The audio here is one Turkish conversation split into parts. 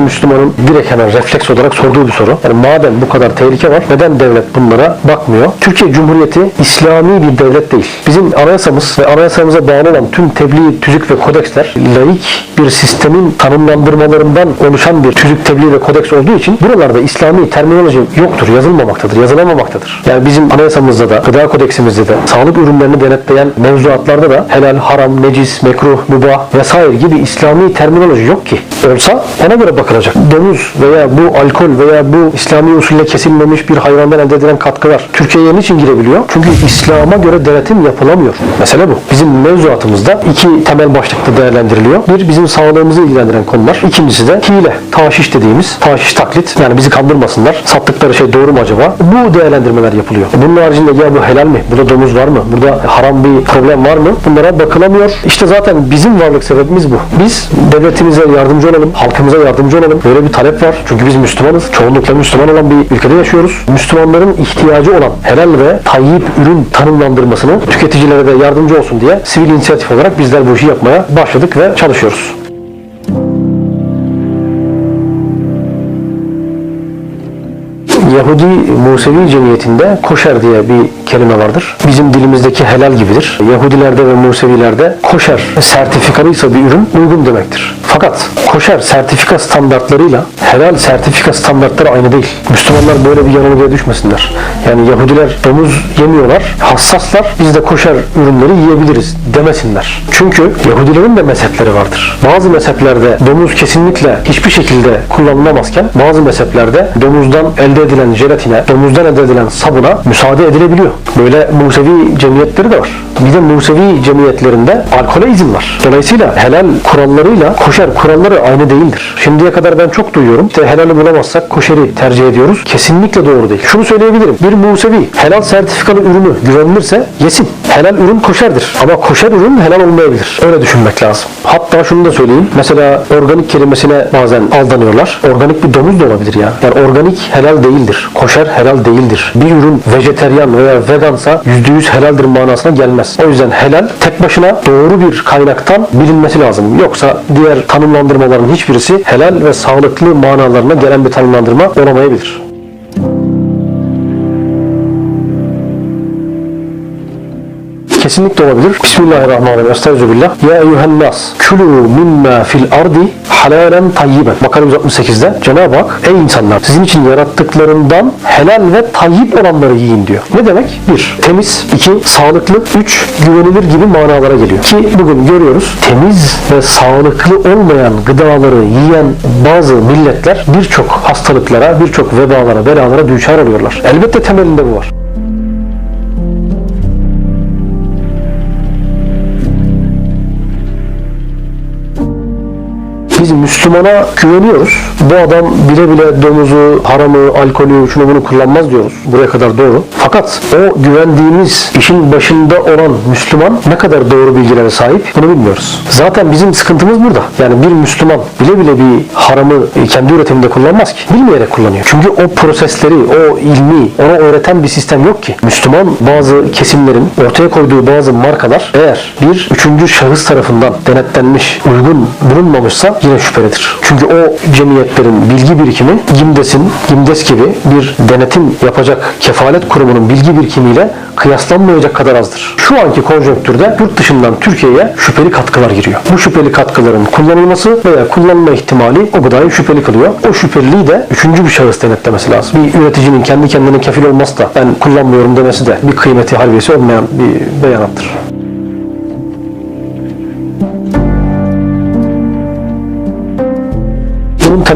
Müslümanın direkt hemen refleks olarak sorduğu bir soru. Yani madem bu kadar tehlike var neden devlet bunlara bakmıyor? Türkiye Cumhuriyeti İslami bir devlet değil. Bizim anayasamız ve anayasamıza bağlı tüm tebliğ, tüzük ve kodeksler laik bir sistemin tanımlandırmalarından oluşan bir tüzük, tebliğ ve kodeks olduğu için buralarda İslami terminoloji yoktur, yazılmamaktadır, yazılamamaktadır. Yani bizim anayasamızda da, gıda kodeksimizde de, sağlık ürünlerini denetleyen mevzuatlarda da helal, haram, necis, mekruh, mübah vesaire gibi İslami terminoloji yok ki. Olsa ona göre bakılacak. Domuz veya bu alkol veya bu İslami usulle kesilmemiş bir hayvandan elde edilen katkılar Türkiye'ye niçin girebiliyor? Çünkü İslam'a göre denetim yapılamıyor. Mesele bu. Bizim mevzuatımızda iki temel başlıkta değerlendiriliyor. Bir, bizim sağlığımızı ilgilendiren konular. İkincisi de hile, taşiş dediğimiz, taşiş taklit. Yani bizi kandırmasınlar. Sattıkları şey doğru mu acaba? Bu değerlendirmeler yapılıyor. Bunun haricinde ya bu helal mi? Burada domuz var mı? Burada haram bir problem var mı? Bunlara bakılamıyor. İşte zaten bizim varlık sebebimiz bu. Biz devletimize yardımcı olalım, halkımıza yardımcı olalım. Böyle bir talep var. Çünkü biz Müslümanız. Çoğunlukla Müslüman olan bir ülkede yaşıyoruz. Müslümanların ihtiyacı olan helal ve tayyip ürün tanımlandırmasını tüketicilere de yardımcı olsun diye sivil inisiyatif olarak bizler bu işi yapmaya başladık ve çalışıyoruz. Yahudi Musevi cemiyetinde koşer diye bir kelime vardır. Bizim dilimizdeki helal gibidir. Yahudilerde ve Musevilerde koşer sertifikalıysa bir ürün uygun demektir. Fakat koşer sertifika standartlarıyla helal sertifika standartları aynı değil. Müslümanlar böyle bir yanılgıya düşmesinler. Yani Yahudiler domuz yemiyorlar, hassaslar. Biz de koşer ürünleri yiyebiliriz demesinler. Çünkü Yahudilerin de mezhepleri vardır. Bazı mezheplerde domuz kesinlikle hiçbir şekilde kullanılamazken bazı mezheplerde domuzdan elde edilen jelatine, domuzdan elde edilen sabuna müsaade edilebiliyor. Böyle Musevi cemiyetleri de var. Bir de Musevi cemiyetlerinde alkole izin var. Dolayısıyla helal kurallarıyla koşer kuralları aynı değildir. Şimdiye kadar ben çok duyuyorum. İşte helali bulamazsak koşeri tercih ediyoruz. Kesinlikle doğru değil. Şunu söyleyebilirim. Bir Musevi helal sertifikalı ürünü güvenilirse yesin. Helal ürün koşerdir. Ama koşer ürün helal olmayabilir. Öyle düşünmek lazım. Hatta şunu da söyleyeyim. Mesela organik kelimesine bazen aldanıyorlar. Organik bir domuz da olabilir ya. Yani organik helal değildir. Koşer helal değildir. Bir ürün vejeteryan veya vegansa %100 helaldir manasına gelmez. O yüzden helal tek başına doğru bir kaynaktan bilinmesi lazım. Yoksa diğer tanımlandırmaların hiçbirisi helal ve sağlıklı manalarına gelen bir tanımlandırma olamayabilir. Kesinlikle olabilir. Bismillahirrahmanirrahim. Estağfirullah. Ya eyyühen nas. Külü mimma fil ardi halalen tayyiben. Bakara 168'de Cenab-ı Hak ey insanlar sizin için yarattıklarından helal ve tayyip olanları yiyin diyor. Ne demek? Bir, temiz. iki sağlıklı. Üç, güvenilir gibi manalara geliyor. Ki bugün görüyoruz temiz ve sağlıklı olmayan gıdaları yiyen bazı milletler birçok hastalıklara, birçok vebalara, belalara düçar oluyorlar. Elbette temelinde bu var. Müslümana güveniyoruz. Bu adam bile bile domuzu, haramı, alkolü, şunu bunu kullanmaz diyoruz. Buraya kadar doğru. Fakat o güvendiğimiz işin başında olan Müslüman ne kadar doğru bilgilere sahip bunu bilmiyoruz. Zaten bizim sıkıntımız burada. Yani bir Müslüman bile bile bir haramı kendi üretiminde kullanmaz ki. Bilmeyerek kullanıyor. Çünkü o prosesleri, o ilmi, ona öğreten bir sistem yok ki. Müslüman bazı kesimlerin ortaya koyduğu bazı markalar eğer bir üçüncü şahıs tarafından denetlenmiş, uygun bulunmamışsa yine şüphelidir. Çünkü o cemiyetlerin bilgi birikimi GİMDES'in, GİMDES gibi bir denetim yapacak kefalet kurumunun bilgi birikimiyle kıyaslanmayacak kadar azdır. Şu anki konjonktürde yurt dışından Türkiye'ye şüpheli katkılar giriyor. Bu şüpheli katkıların kullanılması veya kullanılma ihtimali o gıdayı şüpheli kılıyor. O şüpheliliği de üçüncü bir şahıs denetlemesi lazım. Bir üreticinin kendi kendine kefil olması da ben kullanmıyorum demesi de bir kıymeti harbiyesi olmayan bir beyanattır.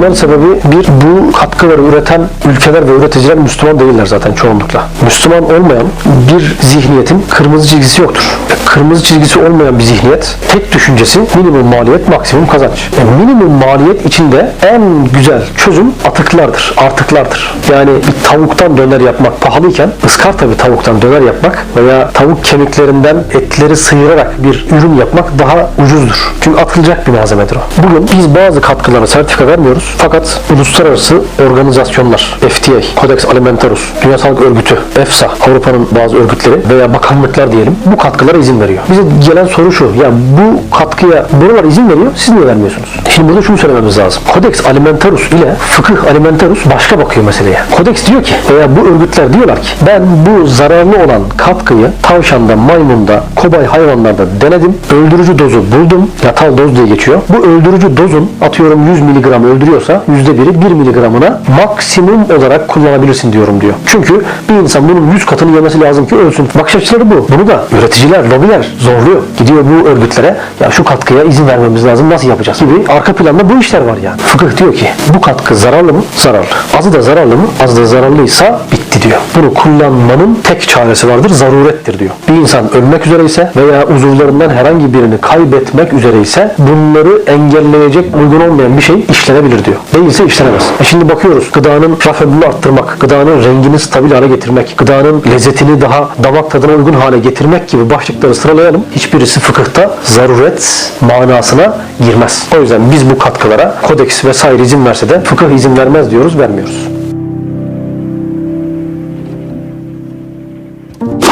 Temel sebebi bir bu katkıları üreten ülkeler ve üreticiler Müslüman değiller zaten çoğunlukla. Müslüman olmayan bir zihniyetin kırmızı çizgisi yoktur. Kırmızı çizgisi olmayan bir zihniyet tek düşüncesi minimum maliyet maksimum kazanç. E, minimum maliyet içinde en güzel çözüm atıklardır, artıklardır. Yani bir tavuktan döner yapmak pahalıyken ıskarta bir tavuktan döner yapmak veya tavuk kemiklerinden etleri sıyırarak bir ürün yapmak daha ucuzdur. Çünkü atılacak bir malzemedir o. Bugün biz bazı katkılara sertifika vermiyoruz. Fakat uluslararası organizasyonlar, FDA, Codex Alimentarius, Dünya Sağlık Örgütü, EFSA, Avrupa'nın bazı örgütleri veya bakanlıklar diyelim bu katkılara izin veriyor. Bize gelen soru şu, ya bu katkıya buralar izin veriyor, siz niye vermiyorsunuz? Şimdi burada şunu söylememiz lazım. Codex Alimentarius ile Fıkıh Alimentarius başka bakıyor meseleye. Codex diyor ki veya bu örgütler diyorlar ki ben bu zararlı olan katkıyı tavşanda, maymunda, kobay hayvanlarda denedim. Öldürücü dozu buldum. Yatal doz diye geçiyor. Bu öldürücü dozun atıyorum 100 miligram öldürüyorsa %1'i 1 miligramına maksimum olarak kullanabilirsin diyorum diyor. Çünkü bir insan bunun 100 katını yemesi lazım ki ölsün. Bakış açıları bu. Bunu da üreticiler, lobiler zorluyor. Gidiyor bu örgütlere ya şu katkıya izin vermemiz lazım nasıl yapacağız gibi arka planda bu işler var yani. Fıkıh diyor ki bu katkı zararlı mı? Zararlı. Azı da zararlı mı? Az da zararlıysa bitti diyor. Bunu kullanmanın tek çaresi vardır. Zarurettir diyor. Bir insan ölmek üzereyse veya uzuvlarından herhangi birini kaybetmek üzereyse bunları engelleyecek uygun olmayan bir şey işlenebilir diyor. Değilse işlenemez. E şimdi bakıyoruz gıdanın raf arttırmak, gıdanın rengini stabil hale getirmek, gıdanın lezzetini daha damak tadına uygun hale getirmek gibi başlıkları sıralayalım. Hiçbirisi fıkıhta zaruret manasına girmez. O yüzden biz bu katkılara kodeks vesaire izin verse de fıkıh izin vermez diyoruz, vermiyoruz.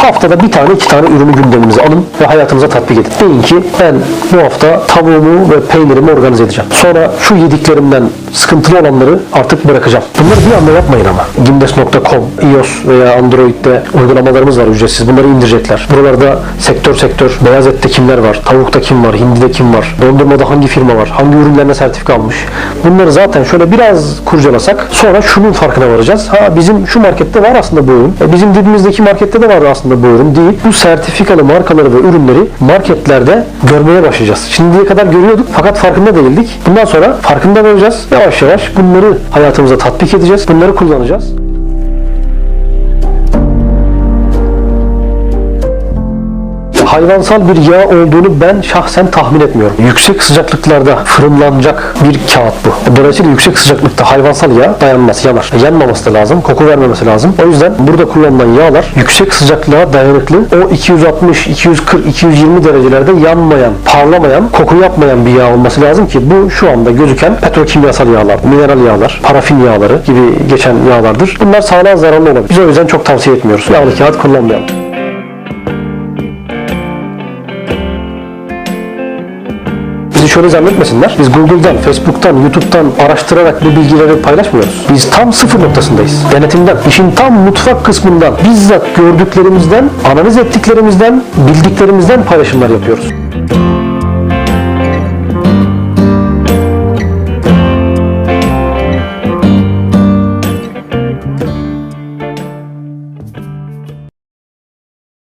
Haftada bir tane iki tane ürünü gündeminize alın ve hayatınıza tatbik edin. Deyin ki ben bu hafta tavuğumu ve peynirimi organize edeceğim. Sonra şu yediklerimden sıkıntılı olanları artık bırakacağım. Bunları bir anda yapmayın ama. Gimdes.com, iOS veya Android'de uygulamalarımız var ücretsiz. Bunları indirecekler. Buralarda sektör sektör, beyaz ette kimler var, tavukta kim var, hindide kim var, dondurmada hangi firma var, hangi ürünlerine sertifika almış. Bunları zaten şöyle biraz kurcalasak sonra şunun farkına varacağız. Ha bizim şu markette var aslında bu ürün. E, bizim dibimizdeki markette de var aslında bu ürün deyip bu sertifikalı markaları ve ürünleri marketlerde görmeye başlayacağız. Şimdiye kadar görüyorduk fakat farkında değildik. Bundan sonra farkında olacağız. Yavaş yavaş bunları hayatımıza tatbik edeceğiz. Bunları kullanacağız. Hayvansal bir yağ olduğunu ben şahsen tahmin etmiyorum. Yüksek sıcaklıklarda fırınlanacak bir kağıt bu. Dolayısıyla yüksek sıcaklıkta hayvansal yağ dayanmaz, yanar. Yanmaması da lazım, koku vermemesi lazım. O yüzden burada kullanılan yağlar yüksek sıcaklığa dayanıklı. O 260, 240, 220 derecelerde yanmayan, parlamayan, koku yapmayan bir yağ olması lazım ki bu şu anda gözüken petrokimyasal yağlar, mineral yağlar, parafin yağları gibi geçen yağlardır. Bunlar sağlığa zararlı olabilir. Biz o yüzden çok tavsiye etmiyoruz. Yağlı kağıt kullanmayalım. Şöyle zannetmesinler. Biz Google'dan, Facebook'tan, YouTube'dan araştırarak bu bilgileri paylaşmıyoruz. Biz tam sıfır noktasındayız. Denetimden, işin tam mutfak kısmından, bizzat gördüklerimizden, analiz ettiklerimizden, bildiklerimizden paylaşımlar yapıyoruz.